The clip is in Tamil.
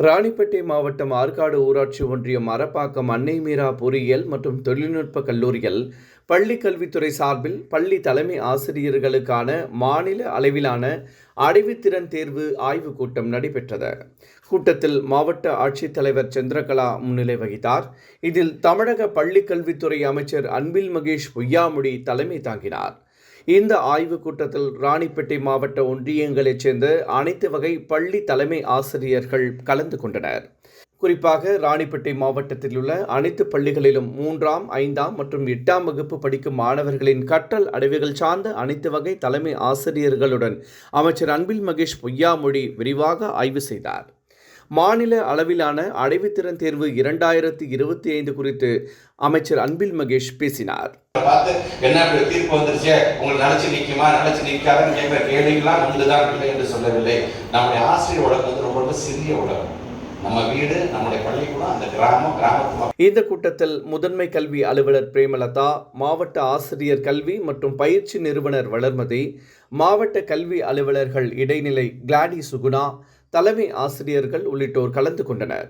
ராணிப்பேட்டை மாவட்டம் ஆற்காடு ஊராட்சி ஒன்றியம் மரப்பாக்கம் அன்னை மீரா பொறியியல் மற்றும் தொழில்நுட்ப கல்லூரியில் பள்ளி கல்வித்துறை சார்பில் பள்ளி தலைமை ஆசிரியர்களுக்கான மாநில அளவிலான அடைவுத்திறன் தேர்வு ஆய்வுக் கூட்டம் நடைபெற்றது. கூட்டத்தில் மாவட்ட ஆட்சித்தலைவர் சந்திரகலா முன்னிலை வகித்தார். இதில் தமிழக பள்ளி கல்வித்துறை அமைச்சர் அன்பில் மகேஷ் பொய்யாமொழி தலைமை தாங்கினார். இந்த ஆய்வுக் கூட்டத்தில் ராணிப்பேட்டை மாவட்ட ஒன்றியங்களைச் சேர்ந்த அனைத்து வகை பள்ளி தலைமை ஆசிரியர்கள் கலந்து கொண்டனர். குறிப்பாக ராணிப்பேட்டை மாவட்டத்தில் உள்ள அனைத்து பள்ளிகளிலும் மூன்றாம் ஐந்தாம் மற்றும் எட்டாம் வகுப்பு படிக்கும் மாணவர்களின் கற்றல் அடைவுகள் சார்ந்த அனைத்து வகை தலைமை ஆசிரியர்களுடன் அமைச்சர் அன்பில் மகேஷ் பொய்யாமொழி விரிவாக ஆய்வு செய்தார். மாநில அளவிலான அடைவுத்திறன் தேர்வு இரண்டாயிரத்தி இருபத்தி ஐந்து குறித்து அமைச்சர் அன்பில் மகேஷ் பேசினார். பார்த்து என்ன இப்படி தீர்ப்பு வந்துருச்சே? உங்களுக்கு நினைச்சு நிக்குமா? நினைச்சு நிக்காதுன்னு கேட்கிற கேள்விகள்லாம் ஒன்றுதான் இல்லை என்று சொல்லவில்லை. நம்முடைய ஆசிரியர் உலகம் வந்து ரொம்ப சிறிய உலகம். இந்த கூட்டத்தில் முதன்மை கல்வி அலுவலர் பிரேமலதா மாவட்ட ஆசிரியர் கல்வி மற்றும் பயிற்சி நிறுவனர் வளர்மதி மாவட்ட கல்வி அலுவலர்கள் இடைநிலை கிளாடி சுகுணா தலைமை ஆசிரியர்கள் உள்ளிட்டோர் கலந்து கொண்டனர்.